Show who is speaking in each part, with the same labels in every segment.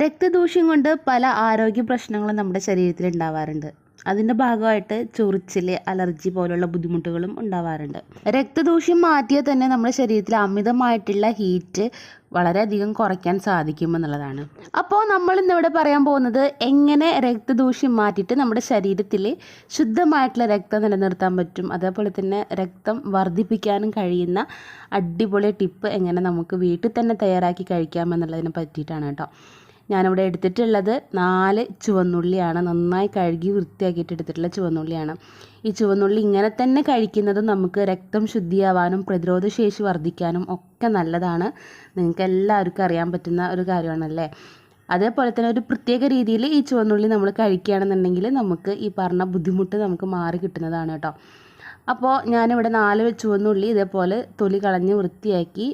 Speaker 1: രക്തദൂഷ്യം കൊണ്ട് പല ആരോഗ്യ പ്രശ്നങ്ങളും നമ്മുടെ ശരീരത്തിൽ ഉണ്ടാവാറുണ്ട്. അതിന്റെ ഭാഗമായിട്ട് ചൊറിച്ചിൽ അലർജി പോലുള്ള ബുദ്ധിമുട്ടുകളും ഉണ്ടാവാറുണ്ട്. രക്തദൂഷ്യം മാറ്റിയാൽ തന്നെ നമ്മുടെ ശരീരത്തിൽ അമിതമായിട്ടുള്ള ഹീറ്റ് വളരെയധികം കുറയ്ക്കാൻ സാധിക്കുമെന്നുള്ളതാണ് അപ്പോൾ നമ്മൾ ഇന്നിവിടെ പറയാൻ പോകുന്നത് എങ്ങനെ രക്തദൂഷ്യം മാറ്റിയിട്ട് നമ്മുടെ ശരീരത്തിൽ ശുദ്ധമായിട്ടുള്ള രക്തം നിലനിർത്താൻ പറ്റും. അതേപോലെ തന്നെ രക്തം വർദ്ധിപ്പിക്കാനും കഴിയുന്ന അടിപൊളി ടിപ്പ് എങ്ങനെ നമുക്ക് വീട്ടിൽ തന്നെ തയ്യാറാക്കി കഴിക്കാമെന്നുള്ളതിനെ പറ്റിയിട്ടാണ് കേട്ടോ. ഞാനിവിടെ എടുത്തിട്ടുള്ളത് നാല് ചുവന്നുള്ളിയാണ്. നന്നായി കഴുകി വൃത്തിയാക്കിയിട്ട് എടുത്തിട്ടുള്ള ചുവന്നുള്ളിയാണ്. ഈ ചുവന്നുള്ളി ഇങ്ങനെ തന്നെ കഴിക്കുന്നത് നമുക്ക് രക്തം ശുദ്ധിയാവാനും പ്രതിരോധ ശേഷി വർദ്ധിക്കാനും ഒക്കെ നല്ലതാണ്. നിങ്ങൾക്ക് എല്ലാവർക്കും അറിയാൻ പറ്റുന്ന ഒരു കാര്യമാണല്ലേ? അതേപോലെ തന്നെ ഒരു പ്രത്യേക രീതിയിൽ ഈ ചുവന്നുള്ളി നമ്മൾ കഴിക്കുകയാണെന്നുണ്ടെങ്കിൽ നമുക്ക് ഈ പറഞ്ഞ ബുദ്ധിമുട്ട് നമുക്ക് മാറി കിട്ടുന്നതാണ് കേട്ടോ. അപ്പോൾ ഞാനിവിടെ നാല് ചുവന്നുള്ളി ഇതേപോലെ തൊലി കളഞ്ഞ് വൃത്തിയാക്കി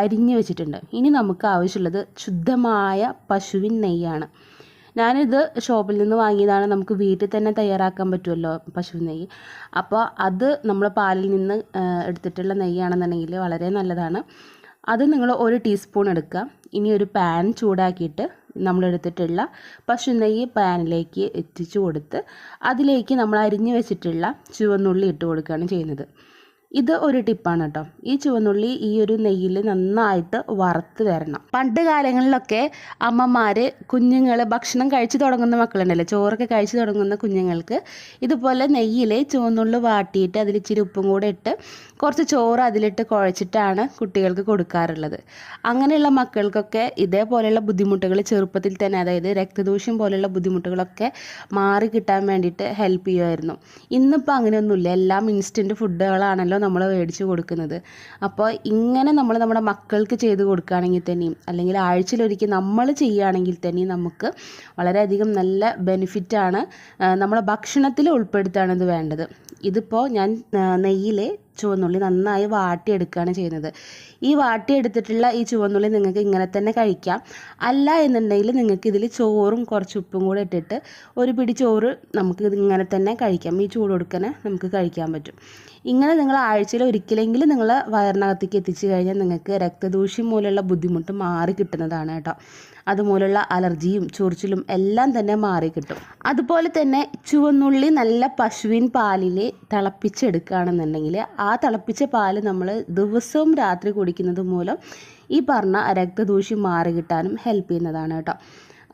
Speaker 1: അരിഞ്ഞ് വെച്ചിട്ടുണ്ട്. ഇനി നമുക്ക് ആവശ്യമുള്ളത് ശുദ്ധമായ പശുവിൻ നെയ്യാണ്. ഞാനിത് ഷോപ്പിൽ നിന്ന് വാങ്ങിയതാണ്. നമുക്ക് വീട്ടിൽ തന്നെ തയ്യാറാക്കാൻ പറ്റുമല്ലോ പശുവിൻ നെയ്യ്. അപ്പോൾ അത് നമ്മൾ പാലിൽ നിന്ന് എടുത്തിട്ടുള്ള നെയ്യാണെന്നുണ്ടെങ്കിൽ വളരെ നല്ലതാണ്. അത് നിങ്ങൾ ഒരു ടീസ്പൂൺ എടുക്കുക. ഇനി ഒരു പാൻ ചൂടാക്കിയിട്ട് നമ്മളെടുത്തിട്ടുള്ള പശു നെയ്യ് പാനിലേക്ക് എത്തിച്ചു കൊടുത്ത് അതിലേക്ക് നമ്മൾ അരിഞ്ഞു വെച്ചിട്ടുള്ള ചുവന്നുള്ളി ഇട്ട് കൊടുക്കുകയാണ് ചെയ്യുന്നത്. ഇത് ഒരു ടിപ്പാണ് കേട്ടോ. ഈ ചുവന്നുള്ളി ഈ ഒരു നെയ്യിൽ നന്നായിട്ട് വറുത്ത് വരണം. പണ്ട് കാലങ്ങളിലൊക്കെ അമ്മമാർ കുഞ്ഞുങ്ങൾ ഭക്ഷണം കഴിച്ചു തുടങ്ങുന്ന മക്കളുണ്ടല്ലോ ചോറൊക്കെ കഴിച്ചു തുടങ്ങുന്ന കുഞ്ഞുങ്ങൾക്ക് ഇതുപോലെ നെയ്യിൽ ചുവന്നുള്ളി വാട്ടിയിട്ട് അതിൽ ഇച്ചിരി ഉപ്പും കൂടെ ഇട്ട് കുറച്ച് ചോറ് അതിലിട്ട് കുഴച്ചിട്ടാണ് കുട്ടികൾക്ക് കൊടുക്കാറുള്ളത്. അങ്ങനെയുള്ള മക്കൾക്കൊക്കെ ഇതേപോലെയുള്ള ബുദ്ധിമുട്ടുകൾ ചെറുപ്പത്തിൽ തന്നെ അതായത് രക്തദൂഷ്യം പോലെയുള്ള ബുദ്ധിമുട്ടുകളൊക്കെ മാറി കിട്ടാൻ വേണ്ടിയിട്ട് ഹെൽപ്പ് ചെയ്യുമായിരുന്നു. ഇന്നിപ്പോൾ അങ്ങനെയൊന്നുമില്ല. എല്ലാം ഇൻസ്റ്റന്റ് ഫുഡുകളാണല്ലോ നമ്മൾ മേടിച്ച് കൊടുക്കുന്നത്. അപ്പോൾ ഇങ്ങനെ നമ്മൾ നമ്മുടെ മക്കൾക്ക് ചെയ്ത് കൊടുക്കുകയാണെങ്കിൽ തന്നെയും അല്ലെങ്കിൽ ആഴ്ചയിലൊരിക്കൽ നമ്മൾ ചെയ്യുകയാണെങ്കിൽ തന്നെയും നമുക്ക് വളരെയധികം നല്ല ബെനിഫിറ്റാണ് നമ്മളെ ഭക്ഷണത്തിൽ ഉൾപ്പെടുത്തുകയാണ് ഇത് വേണ്ടത്. ഇതിപ്പോൾ ഞാൻ നെയ്യിൽ ചുവന്നുള്ളി നന്നായി വാട്ടിയെടുക്കുകയാണ് ചെയ്യുന്നത്. ഈ വാട്ടിയെടുത്തിട്ടുള്ള ഈ ചുവന്നുള്ളി നിങ്ങൾക്ക് ഇങ്ങനെ തന്നെ കഴിക്കാം. അല്ല എന്നുണ്ടെങ്കിൽ നിങ്ങൾക്ക് ഇതിൽ ചോറും കുറച്ച് ഉപ്പും കൂടെ ഇട്ടിട്ട് ഒരു പിടി ചോറ് നമുക്ക് ഇങ്ങനെ തന്നെ കഴിക്കാം. ഈ ചൂട് കൊടുക്കനെ നമുക്ക് കഴിക്കാൻ പറ്റും. ഇങ്ങനെ നിങ്ങൾ ആഴ്ചയിൽ ഒരിക്കലെങ്കിലും നിങ്ങൾ വയറിനകത്തേക്ക് എത്തിച്ചു കഴിഞ്ഞാൽ നിങ്ങൾക്ക് രക്തദൂഷ്യം മൂലമുള്ള ബുദ്ധിമുട്ട് മാറി കിട്ടുന്നതാണ് കേട്ടോ. അതുമൂലമുള്ള അലർജിയും ചൊറിച്ചിലും എല്ലാം തന്നെ മാറി കിട്ടും. അതുപോലെ തന്നെ ചുവന്നുള്ളി നല്ല പശുവിൻ പാലിൽ തിളപ്പിച്ചെടുക്കുകയാണെന്നുണ്ടെങ്കിൽ തിളപ്പിച്ച പാൽ നമ്മൾ ദിവസവും രാത്രി കുടിക്കുന്നത് മൂലം ഈ പറഞ്ഞ രക്തദൂഷ്യം മാറി കിട്ടാനും ഹെൽപ്പ് ചെയ്യുന്നതാണ് കേട്ടോ.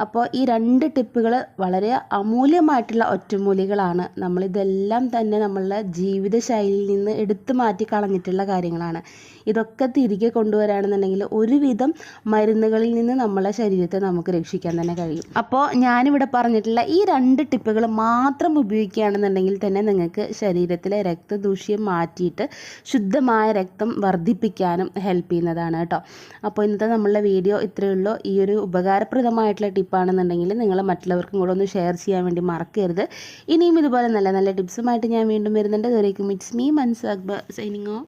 Speaker 1: അപ്പോൾ ഈ രണ്ട് ടിപ്പുകൾ വളരെ അമൂല്യമായിട്ടുള്ള ഒറ്റമൂലികളാണ്. നമ്മളിതെല്ലാം തന്നെ നമ്മളുടെ ജീവിതശൈലിയിൽ നിന്ന് എടുത്തു മാറ്റി കളഞ്ഞിട്ടുള്ള കാര്യങ്ങളാണ്. ഇതൊക്കെ തിരികെ കൊണ്ടുവരാണെന്നുണ്ടെങ്കിൽ ഒരുവിധം മരുന്നുകളിൽ നിന്ന് നമ്മളെ ശരീരത്തെ നമുക്ക് രക്ഷിക്കാൻ തന്നെ കഴിയും. അപ്പോൾ ഞാനിവിടെ പറഞ്ഞിട്ടുള്ള ഈ രണ്ട് ടിപ്പുകൾ മാത്രം ഉപയോഗിക്കുകയാണെന്നുണ്ടെങ്കിൽ തന്നെ നിങ്ങൾക്ക് ശരീരത്തിലെ രക്തദൂഷ്യം മാറ്റിയിട്ട് ശുദ്ധമായ രക്തം വർദ്ധിപ്പിക്കാനും ഹെൽപ്പ് ചെയ്യുന്നതാണ് കേട്ടോ. അപ്പോൾ ഇന്നത്തെ നമ്മളുടെ വീഡിയോ ഇത്രയേ ഉള്ളൂ. ഈ ഒരു ഉപകാരപ്രദമായിട്ടുള്ള ടിപ്പാണെന്നുണ്ടെങ്കിൽ നിങ്ങൾ മറ്റുള്ളവർക്കും കൂടെ ഒന്ന് ഷെയർ ചെയ്യാൻ വേണ്ടി മറക്കരുത്. ഇനിയും ഇതുപോലെ നല്ല നല്ല ടിപ്സുമായിട്ട് ഞാൻ വീണ്ടും വരുന്നുണ്ട്. ഇതുവരേക്കും ഇറ്റ്സ് മീ മൻസ് അക്ബർ സൈനിങ് ഓഫ്